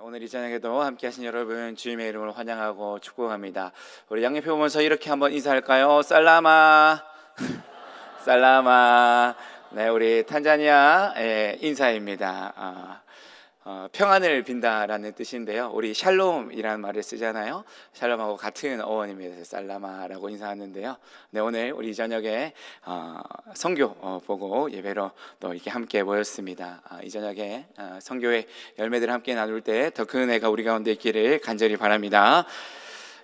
오늘 이 저녁에도 함께 하신 여러분 주님의 이름으로 환영하고 축복합니다. 우리 양옆에 보면서 이렇게 한번 인사할까요? 살라마. 살라마. 네, 우리 탄자니아 인사입니다. 아, 어, 평안을 빈다라는 뜻인데요. 우리 샬롬이라는 말을 쓰잖아요. 샬롬하고 같은 어원입니다. 살라마라고 인사하는데요. 네, 오늘 우리 저녁에 어, 성교 어, 보고 예배로 또 이렇게 함께 모였습니다. 아, 이 저녁에 어, 성교의 열매들을 함께 나눌 때 더큰 은혜가 우리 가운데 있기를 간절히 바랍니다.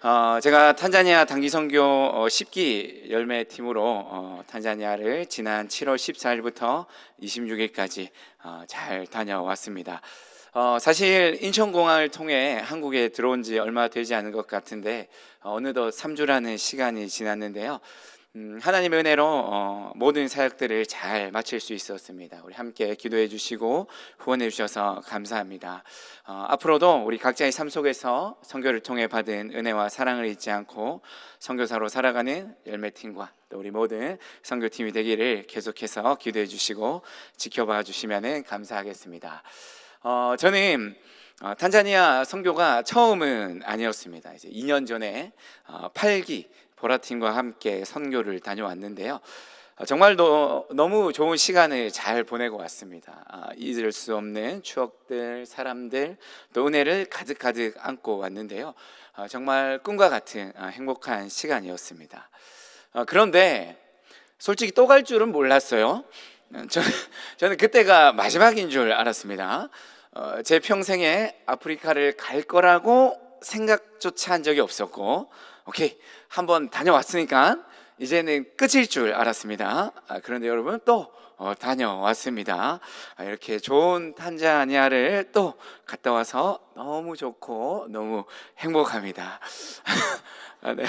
어, 제가 탄자니아 단기 선교 어, 10기 열매 팀으로 어, 탄자니아를 지난 7월 14일부터 26일까지 어, 잘 다녀왔습니다. 어, 사실 인천공항을 통해 한국에 들어온 지 얼마 되지 않은 것 같은데 어, 어느덧 3주라는 시간이 지났는데요. 음, 하나님의 은혜로 어, 모든 사역들을 잘 마칠 수 있었습니다. 우리 함께 기도해 주시고 후원해 주셔서 감사합니다. 어, 앞으로도 우리 각자의 삶 속에서 선교를 통해 받은 은혜와 사랑을 잊지 않고 선교사로 살아가는 열매팀과 또 우리 모든 선교팀이 되기를 계속해서 기도해 주시고 지켜봐 주시면 감사하겠습니다. 어, 저는 어, 탄자니아 선교가 처음은 아니었습니다. 이제 2년 전에 어, 8기 보라팀과 함께 선교를 다녀왔는데요. 어, 정말 너, 너무 좋은 시간을 잘 보내고 왔습니다. 아, 잊을 수 없는 추억들, 사람들, 또 은혜를 가득가득 안고 왔는데요. 아, 정말 꿈과 같은 아, 행복한 시간이었습니다. 아, 그런데 솔직히 또 갈 줄은 몰랐어요. 어, 저, 저는 그때가 마지막인 줄 알았습니다. 어, 제 평생에 아프리카를 갈 거라고 생각조차 한 적이 없었고, 오케이 한번 다녀왔으니까 이제는 끝일 줄 알았습니다. 아, 그런데 여러분 또 어, 다녀왔습니다. 아, 이렇게 좋은 탄자니아를 또 갔다 와서 너무 좋고 너무 행복합니다. 아, 네.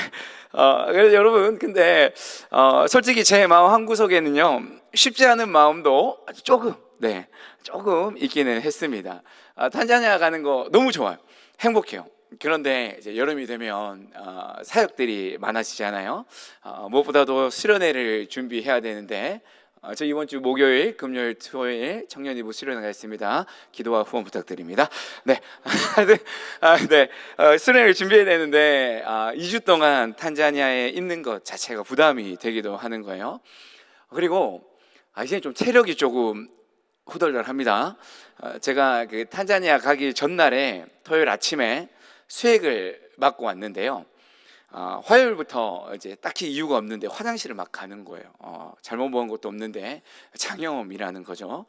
어, 그래서 여러분 근데 어, 솔직히 제 마음 한 구석에는요 쉽지 않은 마음도 아주 조금 네 조금 있기는 했습니다. 아, 탄자니아 가는 거 너무 좋아요. 행복해요. 그런데 이제 여름이 되면 어, 사역들이 많아지잖아요. 어, 무엇보다도 수련회를 준비해야 되는데 어, 저 이번 주 목요일, 금요일, 토요일 청년 이부 수련회가 있습니다. 기도와 후원 부탁드립니다. 네, 네, 아, 네. 어, 수련회를 준비해야 되는데 아, 2주 동안 탄자니아에 있는 것 자체가 부담이 되기도 하는 거예요. 그리고 아, 이제 좀 체력이 조금 후덜덜합니다. 어, 제가 그 탄자니아 가기 전날에 토요일 아침에 수액을 맞고 왔는데요. 어, 화요일부터 이제 딱히 이유가 없는데 화장실을 막 가는 거예요. 어, 잘못 먹은 것도 없는데 장염이라는 거죠.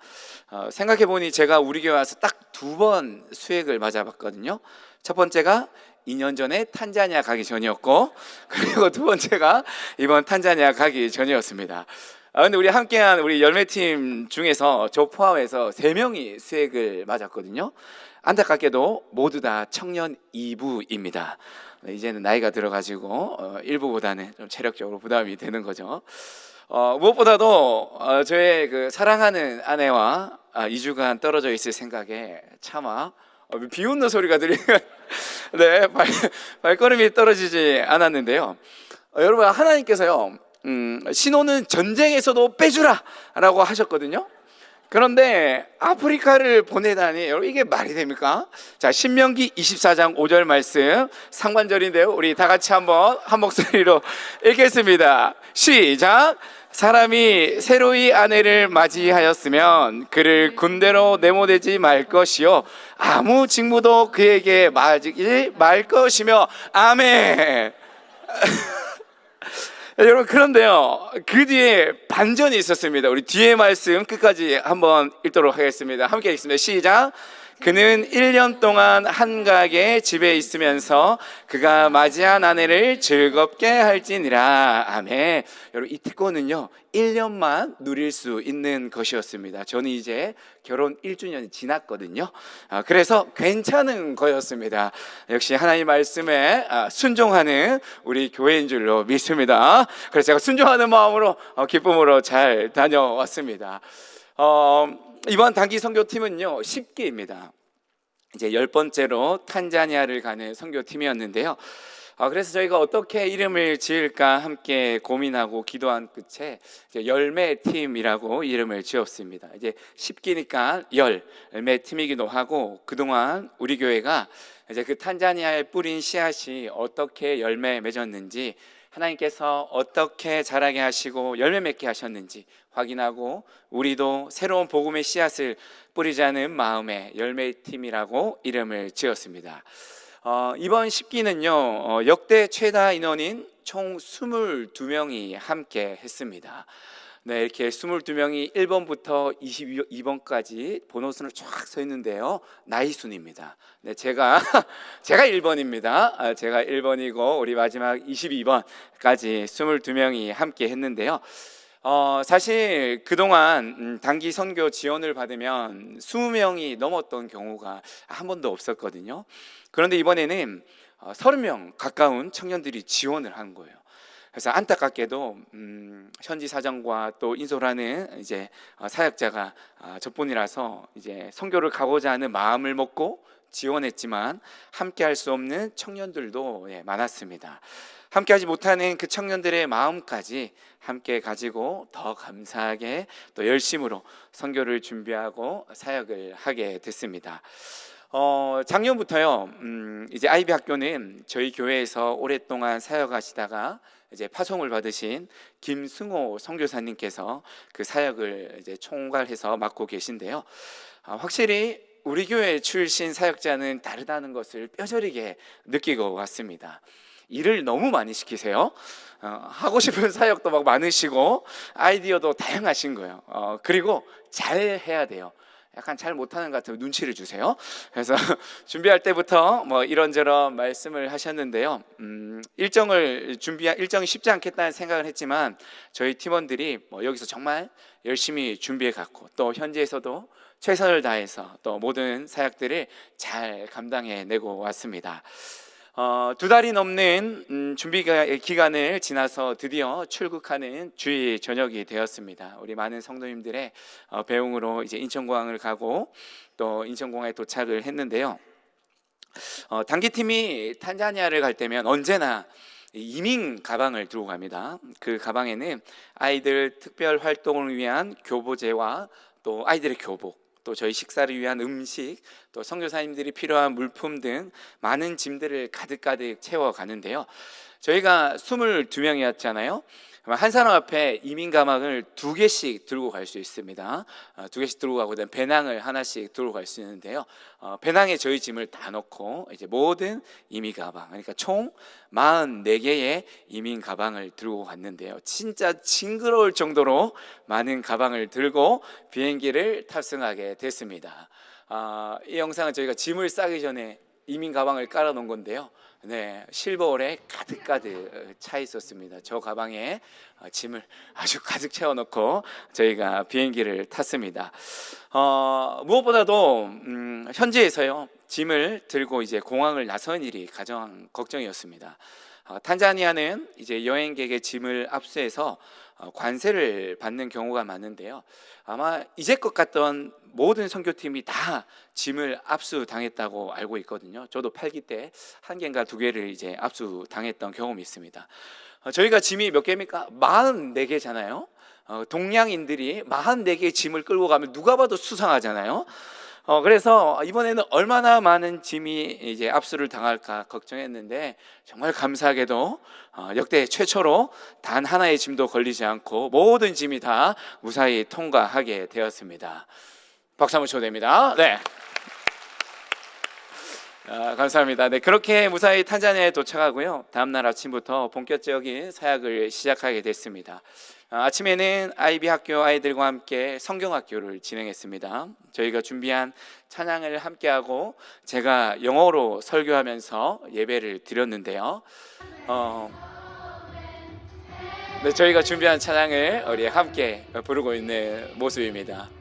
어, 생각해 보니 제가 우리 교회 와서 딱 두 번 수액을 맞아봤거든요. 첫 번째가 2년 전에 탄자니아 가기 전이었고 그리고 두 번째가 이번 탄자니아 가기 전이었습니다. 아, 근데 우리 함께한 우리 열매팀 중에서 저 포함해서 세 명이 수액을 맞았거든요. 안타깝게도 모두 다 청년 2부입니다. 이제는 나이가 들어가지고 어, 1부보다는 좀 체력적으로 부담이 되는 거죠. 어, 무엇보다도 어, 저의 그 사랑하는 아내와 아, 2주간 떨어져 있을 생각에 차마 어, 비웃는 소리가 들리면 네 발, 발걸음이 떨어지지 않았는데요. 어, 여러분 하나님께서요 음, 신호는 전쟁에서도 빼주라라고 하셨거든요. 그런데 아프리카를 보내다니 여러분 이게 말이 됩니까? 자 신명기 24장 5절 말씀 상관절인데요. 우리 다 같이 한번 한 목소리로 읽겠습니다. 시작. 사람이 새로이 아내를 맞이하였으면 그를 군대로 내모되지 말 것이요 아무 직무도 그에게 맞이지 말 것이며 아멘. 여러분 그런데요 그 뒤에 반전이 있었습니다. 우리 뒤에 말씀 끝까지 한번 읽도록 하겠습니다. 함께 읽습니다. 시작 그는 1년 동안 한가하게 집에 있으면서 그가 맞이한 아내를 즐겁게 할지니라. 아멘. 여러분 이 특권은요 1년만 누릴 수 있는 것이었습니다. 저는 이제 결혼 1주년이 지났거든요. 아, 그래서 괜찮은 거였습니다. 역시 하나님 말씀에 아, 순종하는 우리 교회인 줄로 믿습니다. 그래서 제가 순종하는 마음으로 어, 기쁨으로 잘 다녀왔습니다. 어, 이번 단기 선교팀은요 10기입니다. 이제 열 번째로 탄자니아를 가는 선교팀이었는데요. 아, 그래서 저희가 어떻게 이름을 지을까 함께 고민하고 기도한 끝에 열매 팀이라고 이름을 지었습니다. 이제 10기니까 열매 팀이기도 하고 그동안 우리 교회가 이제 그 탄자니아에 뿌린 씨앗이 어떻게 열매 맺었는지 하나님께서 어떻게 자라게 하시고 열매 맺게 하셨는지 확인하고 우리도 새로운 복음의 씨앗을 뿌리자는 마음에 열매 팀이라고 이름을 지었습니다. 어, 이번 10기는요 어, 역대 최다 인원인 총 22명이 함께 했습니다. 네, 이렇게 22명이 1번부터 22번까지 번호순을 쫙 서 있는데요. 나이 순입니다. 네, 제가 제가 1번입니다. 아, 제가 1번이고 우리 마지막 22번까지 22명이 함께 했는데요. 어, 사실 그동안 음, 단기 선교 지원을 받으면 20명이 넘었던 경우가 한 번도 없었거든요. 그런데 이번에는 어, 30명 가까운 청년들이 지원을 한 거예요. 그래서 안타깝게도 음, 현지 사정과 또 인솔하는 이제 어, 사역자가 아, 저뿐이라서 이제 선교를 가고자 하는 마음을 먹고 지원했지만 함께할 수 없는 청년들도 예, 많았습니다. 함께하지 못하는 그 청년들의 마음까지 함께 가지고 더 감사하게 또 열심으로 선교를 준비하고 사역을 하게 됐습니다. 어, 작년부터요, 음, 이제 아이비 학교는 저희 교회에서 오랫동안 사역하시다가 이제 파송을 받으신 김승호 선교사님께서 그 사역을 이제 총괄해서 맡고 계신데요. 아, 확실히 우리 교회 출신 사역자는 다르다는 것을 뼈저리게 느끼고 왔습니다. 일을 너무 많이 시키세요. 어, 하고 싶은 사역도 막 많으시고 아이디어도 다양하신 거예요. 어, 그리고 잘 해야 돼요. 약간 잘 못하는 것 같으면 눈치를 주세요. 그래서 준비할 때부터 뭐 이런저런 말씀을 하셨는데요. 음, 일정을 준비 일정이 쉽지 않겠다는 생각을 했지만 저희 팀원들이 뭐 여기서 정말 열심히 준비해 갔고 또 현지에서도 최선을 다해서 또 모든 사역들을 잘 감당해 내고 왔습니다. 어, 두 달이 넘는 음, 준비 기간을 지나서 드디어 출국하는 주일 저녁이 되었습니다. 우리 많은 성도님들의 어, 배웅으로 이제 인천공항을 가고 또 인천공항에 도착을 했는데요. 어, 단기팀이 탄자니아를 갈 때면 언제나 이민 가방을 들고 갑니다. 그 가방에는 아이들 특별 활동을 위한 교보제와 또 아이들의 교복 또 저희 식사를 위한 음식, 또 선교사님들이 필요한 물품 등 많은 짐들을 가득가득 채워 가는데요. 저희가 22명이었잖아요. 한 사람 앞에 이민 가방을 두 개씩 들고 갈 수 있습니다. 어, 두 개씩 들고 가고 그다음 배낭을 하나씩 들고 갈 수 있는데요. 어, 배낭에 저희 짐을 다 넣고 이제 모든 이민 가방, 그러니까 총 44개의 이민 가방을 들고 갔는데요. 진짜 징그러울 정도로 많은 가방을 들고 비행기를 탑승하게 됐습니다. 아, 이 영상은 저희가 짐을 싸기 전에 이민 가방을 깔아 놓은 건데요. 네, 실버홀에 가득가득 차 있었습니다. 저 가방에 어, 짐을 아주 가득 채워놓고 저희가 비행기를 탔습니다. 어, 무엇보다도 음, 현지에서요 짐을 들고 이제 공항을 나선 일이 가장 걱정이었습니다. 어, 탄자니아는 이제 여행객의 짐을 압수해서 어, 관세를 받는 경우가 많은데요. 아마 이제껏 갔던 모든 선교팀이 다 짐을 압수당했다고 알고 있거든요. 저도 팔기 때 한 개인가 두 개를 이제 압수당했던 경험이 있습니다. 어, 저희가 짐이 몇 개입니까? 44개잖아요. 어, 동양인들이 44개의 짐을 끌고 가면 누가 봐도 수상하잖아요. 어, 그래서 이번에는 얼마나 많은 짐이 이제 압수를 당할까 걱정했는데 정말 감사하게도 어, 역대 최초로 단 하나의 짐도 걸리지 않고 모든 짐이 다 무사히 통과하게 되었습니다. 박수 한번 쳐도 됩니다. 네. 아, 감사합니다. 네, 그렇게 무사히 탄자니아에 도착하고요. 다음 날 아침부터 본격적인 사역을 시작하게 됐습니다. 아, 침에는 아이비 학교 아이들과 함께 성경 학교를 진행했습니다. 저희가 준비한 찬양을 함께 하고 제가 영어로 설교하면서 예배를 드렸는데요. 어, 네, 저희가 준비한 찬양을 우리 함께 부르고 있는 모습입니다.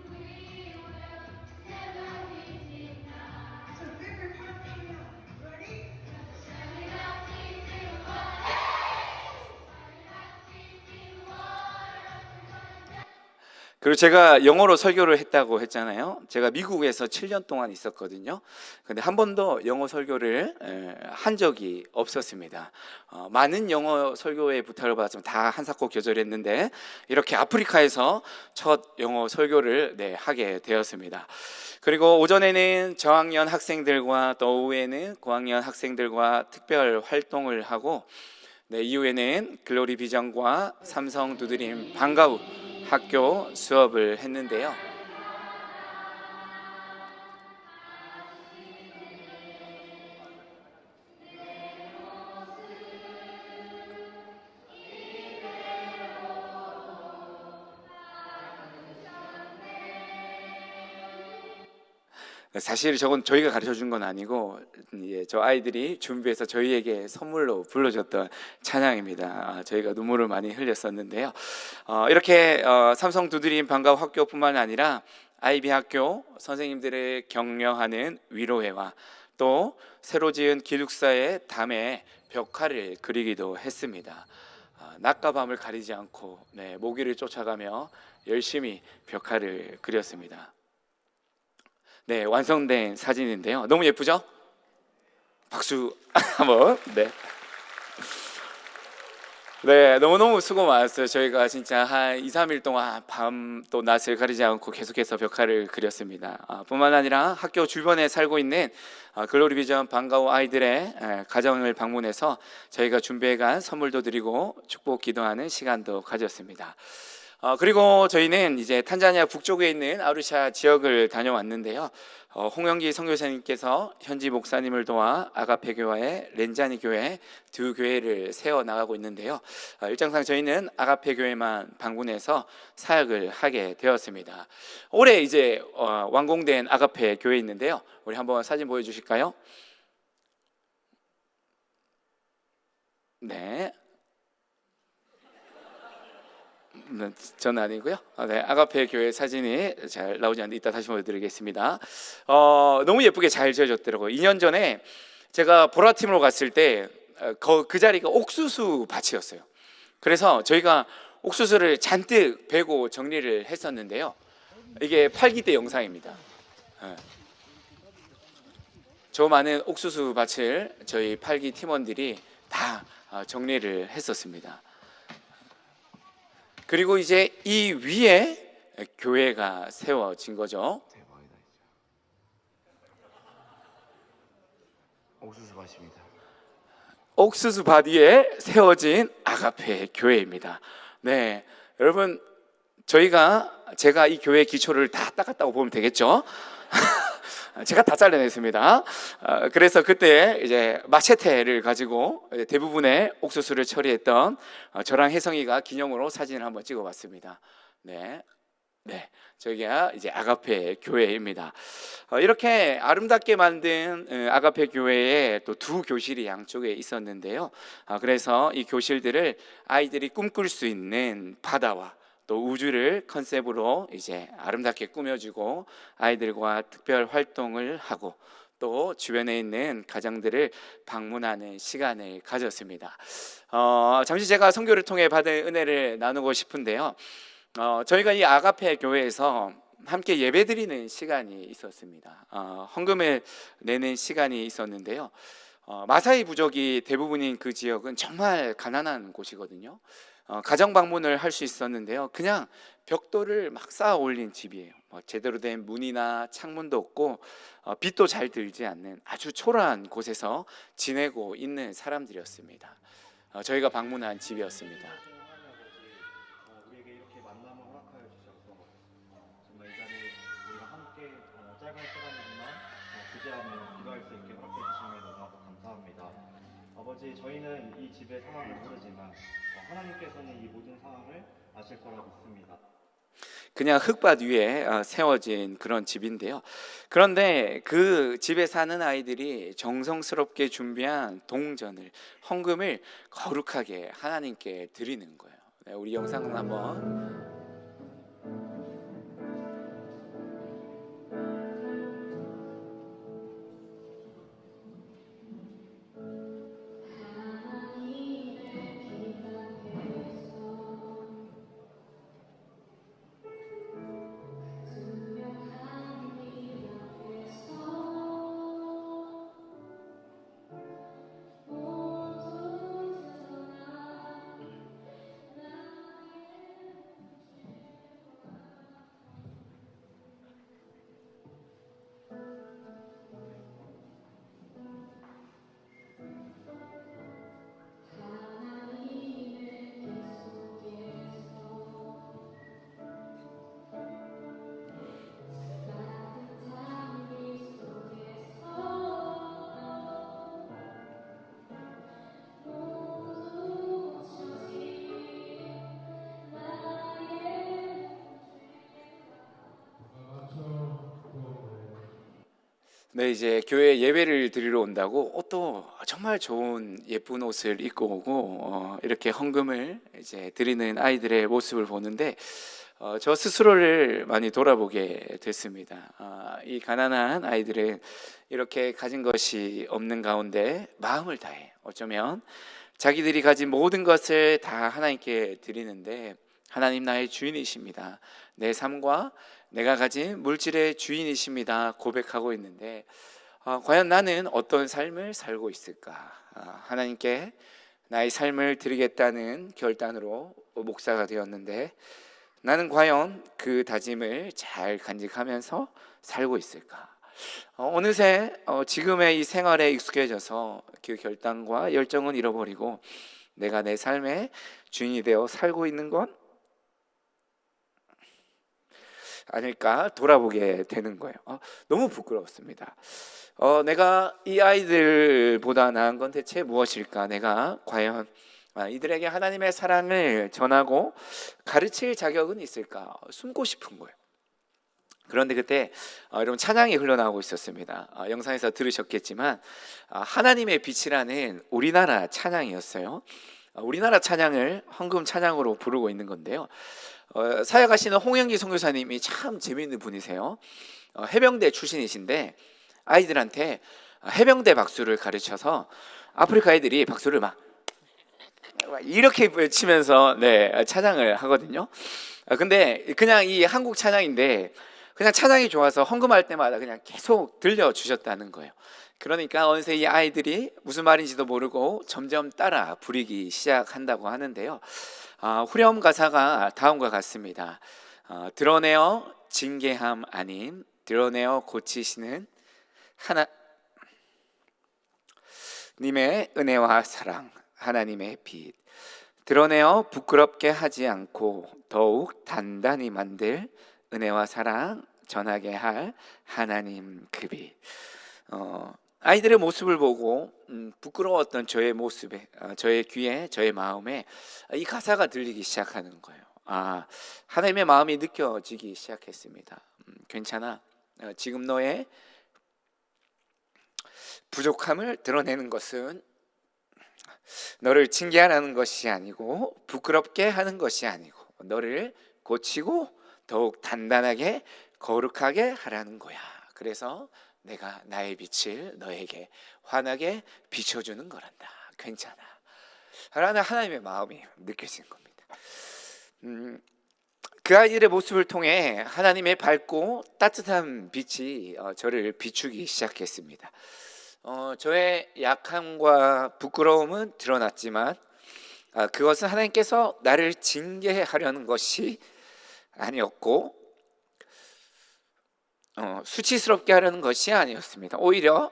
그리고 제가 영어로 설교를 했다고 했잖아요. 제가 미국에서 7년 동안 있었거든요. 근데 한 번도 영어 설교를 에, 한 적이 없었습니다. 어, 많은 영어 설교의 부탁을 받았지만 다 한사코 교절했는데 이렇게 아프리카에서 첫 영어 설교를 네, 하게 되었습니다. 그리고 오전에는 저학년 학생들과 또 오후에는 고학년 학생들과 특별 활동을 하고 네, 이후에는 글로리 비전과 삼성 두드림 방과후 학교 수업을 했는데요. 사실 저건 저희가 가르쳐 준 건 아니고 예, 저 아이들이 준비해서 저희에게 선물로 불러줬던 찬양입니다. 아, 저희가 눈물을 많이 흘렸었는데요. 어, 이렇게 어, 삼성 두드림 방과 학교뿐만 아니라 아이비 학교 선생님들을 격려하는 위로회와 또 새로 지은 기숙사의 담에 벽화를 그리기도 했습니다. 아, 낮과 밤을 가리지 않고 네, 모기를 쫓아가며 열심히 벽화를 그렸습니다. 네, 완성된 사진인데요. 너무 예쁘죠? 박수 한번. 네. 네, 너무너무 수고 많았어요. 저희가 진짜 한 2, 3일 동안 밤 또 낮을 가리지 않고 계속해서 벽화를 그렸습니다. 아, 뿐만 아니라 학교 주변에 살고 있는 아, 글로리 비전 방과후 아이들의 에, 가정을 방문해서 저희가 준비해 간 선물도 드리고 축복 기도하는 시간도 가졌습니다. 어, 그리고 저희는 이제 탄자니아 북쪽에 있는 아루샤 지역을 다녀왔는데요. 어, 홍영기 선교사님께서 현지 목사님을 도와 아가페 교회의 렌자니 교회 두 교회를 세워 나가고 있는데요. 어, 일정상 저희는 아가페 교회만 방문해서 사역을 하게 되었습니다. 올해 이제 어, 완공된 아가페 교회 있는데요. 우리 한번 사진 보여주실까요? 네. 네, 저는 아니고요. 아, 네, 아가페 교회 사진이 잘 나오지 않는데 이따 다시 보여드리겠습니다. 어, 너무 예쁘게 잘 지어졌더라고요. 2년 전에 제가 보라팀으로 갔을 때 그 그 자리가 옥수수 밭이었어요. 그래서 저희가 옥수수를 잔뜩 베고 정리를 했었는데요. 이게 팔기 때 영상입니다. 네. 저 많은 옥수수 밭을 저희 팔기 팀원들이 다 어, 정리를 했었습니다. 그리고 이제 이 위에 교회가 세워진 거죠. 대박이다. 옥수수 밭입니다. 옥수수 밭 위에 세워진 아가페 교회입니다. 네, 여러분 저희가 제가 이 교회 기초를 다 닦았다고 보면 되겠죠. 제가 다 잘라냈습니다. 어, 그래서 그때 이제 마체테를 가지고 대부분의 옥수수를 처리했던 어, 저랑 혜성이가 기념으로 사진을 한번 찍어봤습니다. 네, 네, 저기가 이제 아가페 교회입니다. 어, 이렇게 아름답게 만든 어, 아가페 교회에 또 두 교실이 양쪽에 있었는데요. 아, 그래서 이 교실들을 아이들이 꿈꿀 수 있는 바다와 또 우주를 컨셉으로 이제 아름답게 꾸며주고 아이들과 특별 활동을 하고 또 주변에 있는 가정들을 방문하는 시간을 가졌습니다. 어, 잠시 제가 선교를 통해 받은 은혜를 나누고 싶은데요. 어, 저희가 이 아가페 교회에서 함께 예배드리는 시간이 있었습니다. 어, 헌금을 내는 시간이 있었는데요. 어, 마사이 부족이 대부분인 그 지역은 정말 가난한 곳이거든요. 어, 가정 방문을 할 수 있었는데요. 그냥 벽돌을 막 쌓아 올린 집이에요. 뭐 제대로 된 문이나 창문도 없고 어, 빛도 잘 들지 않는 아주 초라한 곳에서 지내고 있는 사람들이었습니다. 어, 저희가 방문한 집이었습니다. 저희는 이 집의 상황을 모르지만 어, 하나님께서는 이 모든 상황을 아실 거라 믿습니다. 그냥 흙밭 위에 어, 세워진 그런 집인데요. 그런데 그 집에 사는 아이들이 정성스럽게 준비한 동전을 헌금을 거룩하게 하나님께 드리는 거예요. 네, 우리 영상을 한번 네, 이제 교회 예배를 드리러 온다고 옷도 정말 좋은 예쁜 옷을 입고 오고 어, 이렇게 헌금을 이제 드리는 아이들의 모습을 보는데 어, 저 스스로를 많이 돌아보게 됐습니다. 아, 이 가난한 아이들은 이렇게 가진 것이 없는 가운데 마음을 다해 어쩌면 자기들이 가진 모든 것을 다 하나님께 드리는데 하나님 나의 주인이십니다. 내 삶과 내가 가진 물질의 주인이십니다. 고백하고 있는데 아, 과연 나는 어떤 삶을 살고 있을까? 아, 하나님께 나의 삶을 드리겠다는 결단으로 목사가 되었는데 나는 과연 그 다짐을 잘 간직하면서 살고 있을까? 어, 어느새 어, 지금의 이 생활에 익숙해져서 그 결단과 열정은 잃어버리고 내가 내 삶의 주인이 되어 살고 있는 건 아닐까 돌아보게 되는 거예요. 어, 너무 부끄러웠습니다. 어, 내가 이 아이들보다 나은 건 대체 무엇일까? 내가 과연 아, 이들에게 하나님의 사랑을 전하고 가르칠 자격은 있을까? 숨고 싶은 거예요. 그런데 그때 어, 여러분 찬양이 흘러나오고 있었습니다. 어, 영상에서 들으셨겠지만 아, 하나님의 빛이라는 우리나라 찬양이었어요. 어, 우리나라 찬양을 헌금 찬양으로 부르고 있는 건데요. 어, 사역하시는 홍영기 선교사님이 참 재미있는 분이세요. 어, 해병대 출신이신데 아이들한테 어, 해병대 박수를 가르쳐서 아프리카 아이들이 박수를 막막 이렇게 외치면서 네 찬양을 하거든요. 아, 근데 그냥 이 한국 찬양인데 그냥 찬양이 좋아서 헌금할 때마다 그냥 계속 들려 주셨다는 거예요. 그러니까 어느새 이 아이들이 무슨 말인지도 모르고 점점 따라 부리기 시작한다고 하는데요. 아, 후렴 가사가 다음과 같습니다. 어, 드러내어 징계함 아님 드러내어 고치시는 하나 님의 은혜와 사랑 하나님의 빛 드러내어 부끄럽게 하지 않고 더욱 단단히 만들 은혜와 사랑 전하게 할 하나님 그빛 어, 아이들의 모습을 보고 음, 부끄러웠던 저의 모습에 아, 저의 귀에 저의 마음에 이 가사가 들리기 시작하는 거예요. 아 하나님의 마음이 느껴지기 시작했습니다. 음, 괜찮아. 어, 지금 너의 부족함을 드러내는 것은 너를 징계하라는 것이 아니고 부끄럽게 하는 것이 아니고 너를 고치고 더욱 단단하게 거룩하게 하라는 거야. 그래서 내가 나의 빛을 너에게 환하게 비춰주는 거란다. 괜찮아. 라는 하나님의 마음이 느껴지는 겁니다. 음, 그 아이들의 모습을 통해 하나님의 밝고 따뜻한 빛이 어, 저를 비추기 시작했습니다. 어, 저의 약함과 부끄러움은 드러났지만 아, 그것은 하나님께서 나를 징계하려는 것이 아니었고 어, 수치스럽게 하려는 것이 아니었습니다. 오히려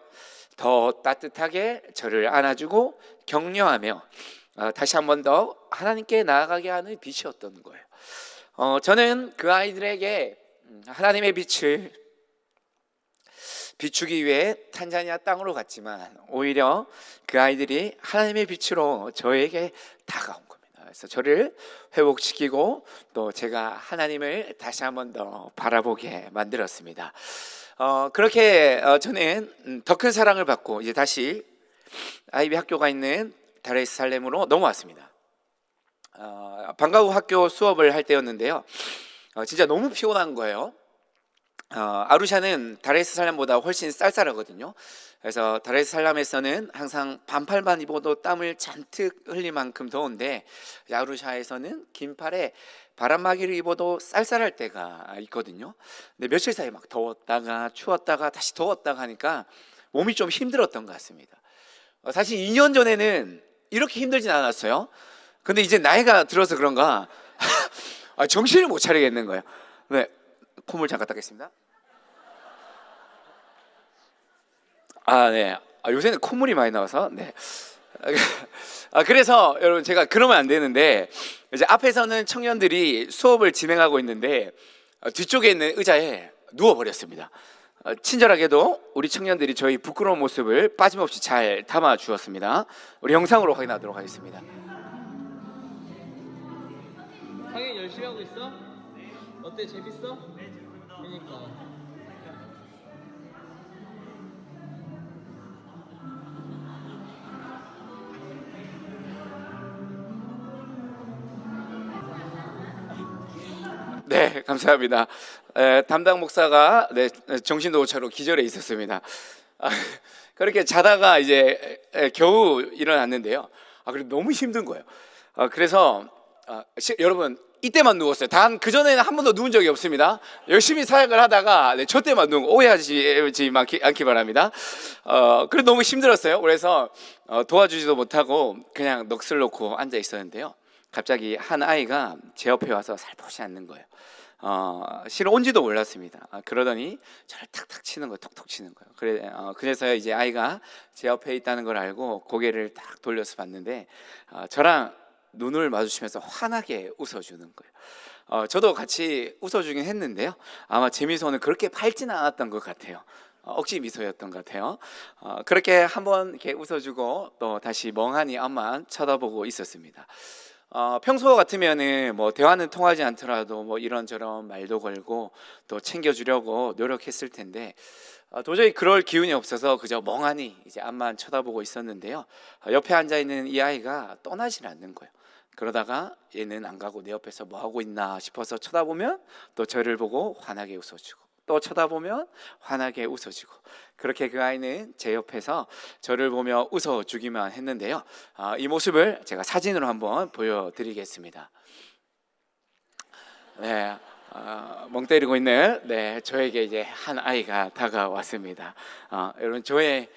더 따뜻하게 저를 안아주고 격려하며 어, 다시 한 번 더 하나님께 나아가게 하는 빛이었던 거예요. 어, 저는 그 아이들에게 음, 하나님의 빛을 비추기 위해 탄자니아 땅으로 갔지만 오히려 그 아이들이 하나님의 빛으로 저에게 다가온 겁니다. 그래서 저를 회복시키고 또 제가 하나님을 다시 한번 더 바라보게 만들었습니다. 어, 그렇게 어, 저는 더 큰 사랑을 받고 이제 다시 아이비 학교가 있는 다레스살렘으로 넘어왔습니다. 어, 방과 후 학교 수업을 할 때였는데요. 어, 진짜 너무 피곤한 거예요. 어, 아루샤는 다레스살람보다 훨씬 쌀쌀하거든요. 그래서 다레스 살람에서는 항상 반팔만 입어도 땀을 잔뜩 흘릴 만큼 더운데 아루샤에서는 긴팔에 바람막이를 입어도 쌀쌀할 때가 있거든요. 근데 며칠 사이 막 더웠다가 추웠다가 다시 더웠다가 하니까 몸이 좀 힘들었던 것 같습니다. 어, 사실 2년 전에는 이렇게 힘들진 않았어요. 근데 이제 나이가 들어서 그런가 아, 정신을 못 차리겠는 거예요. 네, 콧물 잠깐 닦겠습니다. 아, 네. 아, 요새는 콧물이 많이 나와서 네. 아, 그래서 여러분 제가 그러면 안 되는데 이제 앞에서는 청년들이 수업을 진행하고 있는데 어, 뒤쪽에 있는 의자에 누워 버렸습니다. 어, 친절하게도 우리 청년들이 저희 부끄러운 모습을 빠짐없이 잘 담아 주었습니다. 우리 영상으로 확인하도록 하겠습니다. 당연히 열심히 하고 있어? 어때 재밌어? 네 재밌습니다. 그러니까 네, 감사합니다. 에, 담당 목사가 네, 정신도우차로 기절해 있었습니다. 아, 그렇게 자다가 이제 에, 겨우 일어났는데요. 아, 그래 너무 힘든 거예요. 아, 그래서 아, 시- 여러분 이때만 누웠어요. 단 그 전에는 한 번도 누운 적이 없습니다. 열심히 사역을 하다가 네, 저 때만 누운 거 오해하지 않기, 않기 바랍니다. 어, 그래 너무 힘들었어요. 그래서 어, 도와주지도 못하고 그냥 넋을 놓고 앉아 있었는데요. 갑자기 한 아이가 제 옆에 와서 살포시 앉는 거예요. 어, 실은 온지도 몰랐습니다. 아, 그러더니 저를 탁탁 치는 거예요. 톡톡 치는 거예요. 그래, 어, 그래서 이제 아이가 제 옆에 있다는 걸 알고 고개를 딱 돌려서 봤는데 어, 저랑 눈을 마주치면서 환하게 웃어주는 거예요. 어, 저도 같이 웃어주긴 했는데요. 아마 제 미소는 그렇게 밝지는 않았던 것 같아요. 어, 억지 미소였던 것 같아요. 어, 그렇게 한번 이렇게 웃어주고 또 다시 멍하니 앞만 쳐다보고 있었습니다. 어, 평소 같으면은 뭐 대화는 통하지 않더라도 뭐 이런저런 말도 걸고 또 챙겨주려고 노력했을 텐데 어, 도저히 그럴 기운이 없어서 그저 멍하니 이제 앞만 쳐다보고 있었는데요. 어, 옆에 앉아 있는 이 아이가 떠나질 않는 거예요. 그러다가 얘는 안 가고 내 옆에서 뭐 하고 있나 싶어서 쳐다보면 또 저를 보고 환하게 웃어주고 또 쳐다보면 환하게 웃어주고 그렇게 그 아이는 제 옆에서 저를 보며 웃어주기만 했는데요. 아, 이 모습을 제가 사진으로 한번 보여드리겠습니다. 네, 아, 멍 때리고 있는 네 저에게 이제 한 아이가 다가왔습니다. 아, 여러분 저의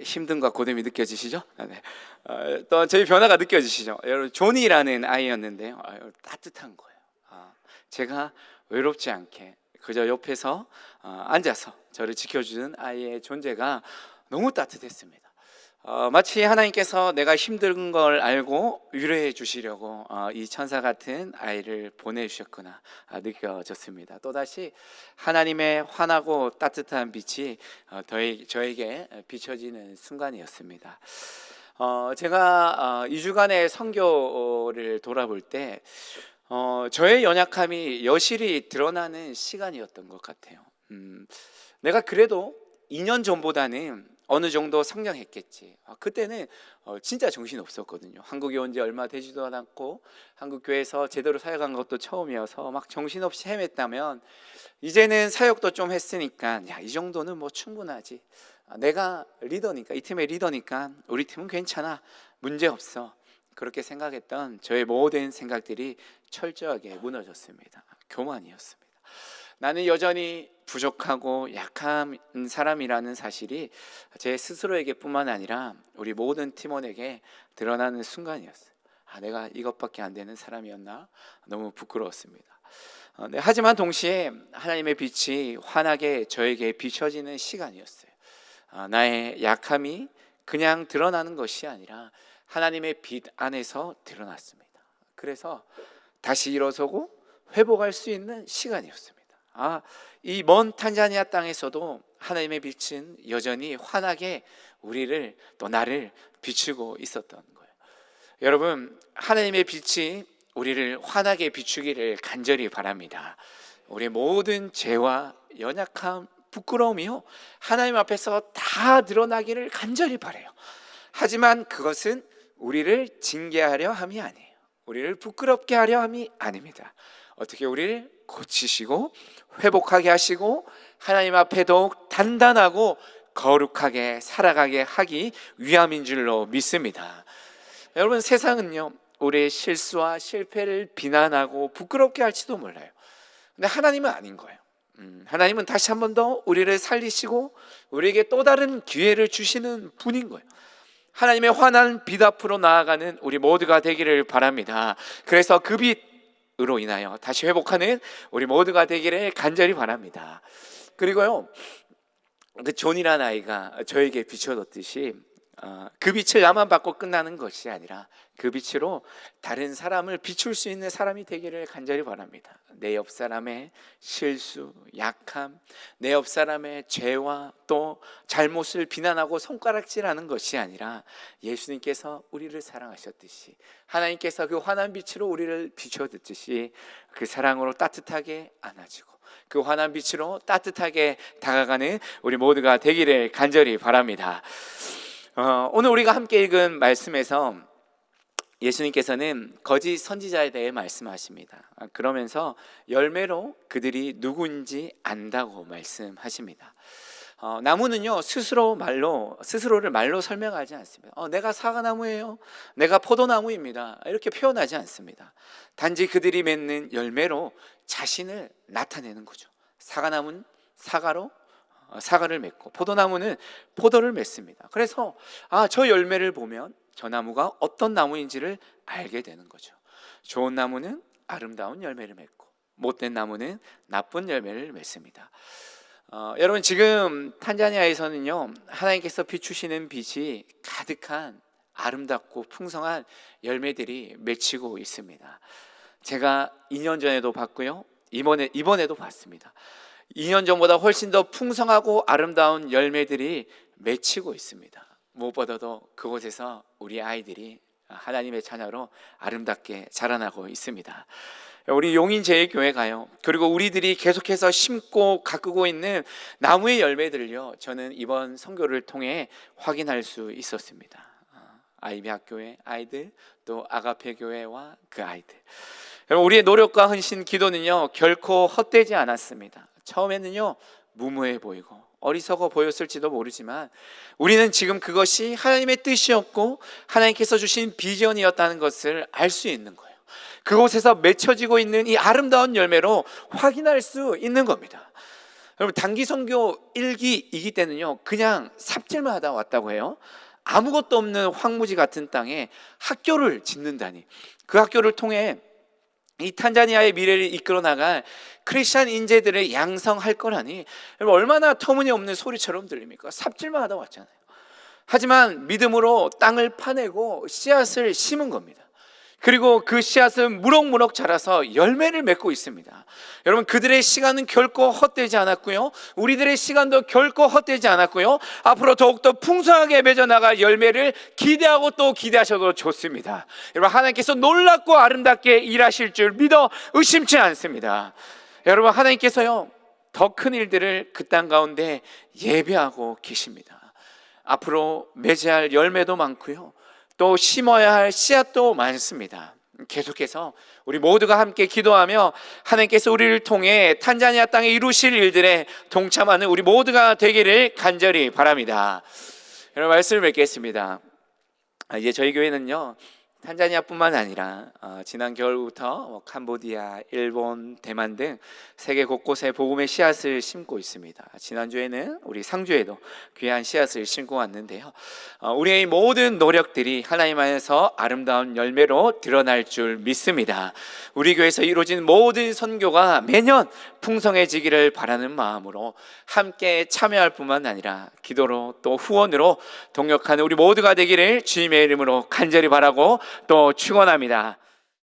힘듦과 고됨이 느껴지시죠? 아, 네. 어, 또 저희 변화가 느껴지시죠? 여러분 존이라는 아이였는데요. 따뜻한 거예요. 아, 제가 외롭지 않게 그저 옆에서 어, 앉아서 저를 지켜주는 아이의 존재가 너무 따뜻했습니다. 어, 마치 하나님께서 내가 힘든 걸 알고 위로해 주시려고 어, 이 천사 같은 아이를 보내주셨구나 아, 느껴졌습니다. 또다시 하나님의 환하고 따뜻한 빛이 어, 저희- 저에게 비춰지는 순간이었습니다. 어, 제가 어, 2주간의 선교를 돌아볼 때 어, 저의 연약함이 여실히 드러나는 시간이었던 것 같아요. 음, 내가 그래도 2년 전보다는 어느 정도 성장했겠지. 아, 그때는 어, 진짜 정신 없었거든요. 한국에 온 지 얼마 되지도 않았고 한국 교회에서 제대로 사역한 것도 처음이어서 막 정신 없이 헤맸다면 이제는 사역도 좀 했으니까 야 이 정도는 뭐 충분하지. 아, 내가 리더니까 이 팀의 리더니까 우리 팀은 괜찮아 문제 없어 그렇게 생각했던 저의 모든 생각들이 철저하게 무너졌습니다. 교만이었습니다. 나는 여전히 부족하고 약한 사람이라는 사실이 제 스스로에게뿐만 아니라 우리 모든 팀원에게 드러나는 순간이었어요. 아, 내가 이것밖에 안 되는 사람이었나? 너무 부끄러웠습니다. 어, 네, 하지만 동시에 하나님의 빛이 환하게 저에게 비춰지는 시간이었어요. 아, 나의 약함이 그냥 드러나는 것이 아니라 하나님의 빛 안에서 드러났습니다. 그래서 다시 일어서고 회복할 수 있는 시간이었습니다. 아, 이 먼 탄자니아 땅에서도 하나님의 빛은 여전히 환하게 우리를 또 나를 비추고 있었던 거예요. 여러분, 하나님의 빛이 우리를 환하게 비추기를 간절히 바랍니다. 우리 모든 죄와 연약함, 부끄러움이요 하나님 앞에서 다 드러나기를 간절히 바래요. 하지만 그것은 우리를 징계하려 함이 아니에요. 우리를 부끄럽게 하려 함이 아닙니다. 어떻게 우리를 고치시고 회복하게 하시고 하나님 앞에 더욱 단단하고 거룩하게 살아가게 하기 위함인 줄로 믿습니다. 여러분 세상은요 우리의 실수와 실패를 비난하고 부끄럽게 할지도 몰라요. 근데 하나님은 아닌 거예요. 음, 하나님은 다시 한 번 더 우리를 살리시고 우리에게 또 다른 기회를 주시는 분인 거예요. 하나님의 환한 빛 앞으로 나아가는 우리 모두가 되기를 바랍니다. 그래서 그 빛으로 인하여 다시 회복하는 우리 모두가 되기를 간절히 바랍니다. 그리고요, 그 존이라는 아이가 저에게 비춰줬듯이 어, 그 빛을 나만 받고 끝나는 것이 아니라 그 빛으로 다른 사람을 비출 수 있는 사람이 되기를 간절히 바랍니다. 내 옆 사람의 실수, 약함, 내 옆 사람의 죄와 또 잘못을 비난하고 손가락질하는 것이 아니라 예수님께서 우리를 사랑하셨듯이 하나님께서 그 환한 빛으로 우리를 비춰듯이 그 사랑으로 따뜻하게 안아주고 그 환한 빛으로 따뜻하게 다가가는 우리 모두가 되기를 간절히 바랍니다. 어, 오늘 우리가 함께 읽은 말씀에서 예수님께서는 거짓 선지자에 대해 말씀하십니다. 아, 그러면서 열매로 그들이 누구인지 안다고 말씀하십니다. 어, 나무는요 스스로 말로 스스로를 말로 설명하지 않습니다. 어, 내가 사과나무예요. 내가 포도나무입니다. 이렇게 표현하지 않습니다. 단지 그들이 맺는 열매로 자신을 나타내는 거죠. 사과나무는 사과로 어, 사과를 맺고 포도나무는 포도를 맺습니다. 그래서 아 저 열매를 보면 저 나무가 어떤 나무인지를 알게 되는 거죠. 좋은 나무는 아름다운 열매를 맺고 못된 나무는 나쁜 열매를 맺습니다. 어, 여러분 지금 탄자니아에서는요 하나님께서 비추시는 빛이 가득한 아름답고 풍성한 열매들이 맺히고 있습니다. 제가 2년 전에도 봤고요 이번에 이번에도 봤습니다. 2년 전보다 훨씬 더 풍성하고 아름다운 열매들이 맺히고 있습니다. 무엇보다도 그곳에서 우리 아이들이 하나님의 자녀로 아름답게 자라나고 있습니다. 우리 용인 제일교회 가요. 그리고 우리들이 계속해서 심고 가꾸고 있는 나무의 열매들을요. 저는 이번 선교를 통해 확인할 수 있었습니다. 아이비 학교의 아이들 또 아가페 교회와 그 아이들. 우리의 노력과 헌신 기도는요 결코 헛되지 않았습니다. 처음에는요 무모해 보이고 어리석어 보였을지도 모르지만 우리는 지금 그것이 하나님의 뜻이었고 하나님께서 주신 비전이었다는 것을 알 수 있는 거예요. 그곳에서 맺혀지고 있는 이 아름다운 열매로 확인할 수 있는 겁니다. 여러분 단기 선교 1기 2기 때는요 그냥 삽질만 하다 왔다고 해요. 아무것도 없는 황무지 같은 땅에 학교를 짓는다니 그 학교를 통해 이 탄자니아의 미래를 이끌어 나갈 크리스찬 인재들을 양성할 거라니 얼마나 터무니없는 소리처럼 들립니까? 삽질만 하다 왔잖아요. 하지만 믿음으로 땅을 파내고 씨앗을 심은 겁니다. 그리고 그 씨앗은 무럭무럭 자라서 열매를 맺고 있습니다. 여러분 그들의 시간은 결코 헛되지 않았고요. 우리들의 시간도 결코 헛되지 않았고요. 앞으로 더욱더 풍성하게 맺어 나갈 열매를 기대하고 또 기대하셔도 좋습니다. 여러분 하나님께서 놀랍고 아름답게 일하실 줄 믿어 의심치 않습니다. 여러분 하나님께서요 더 큰 일들을 그 땅 가운데 예배하고 계십니다. 앞으로 맺어야 할 열매도 많고요. 또 심어야 할 씨앗도 많습니다. 계속해서 우리 모두가 함께 기도하며 하나님께서 우리를 통해 탄자니아 땅에 이루실 일들에 동참하는 우리 모두가 되기를 간절히 바랍니다. 여러분 말씀을 맺겠습니다. 아, 이제 저희 교회는요. 탄자니아뿐만 아니라 어, 지난 겨울부터 뭐 캄보디아, 일본, 대만 등 세계 곳곳에 복음의 씨앗을 심고 있습니다. 지난주에는 우리 상주에도 귀한 씨앗을 심고 왔는데요. 어, 우리의 모든 노력들이 하나님 안에서 아름다운 열매로 드러날 줄 믿습니다. 우리 교회에서 이루어진 모든 선교가 매년 풍성해지기를 바라는 마음으로 함께 참여할 뿐만 아니라 기도로 또 후원으로 동역하는 우리 모두가 되기를 주님의 이름으로 간절히 바라고 또 축원합니다.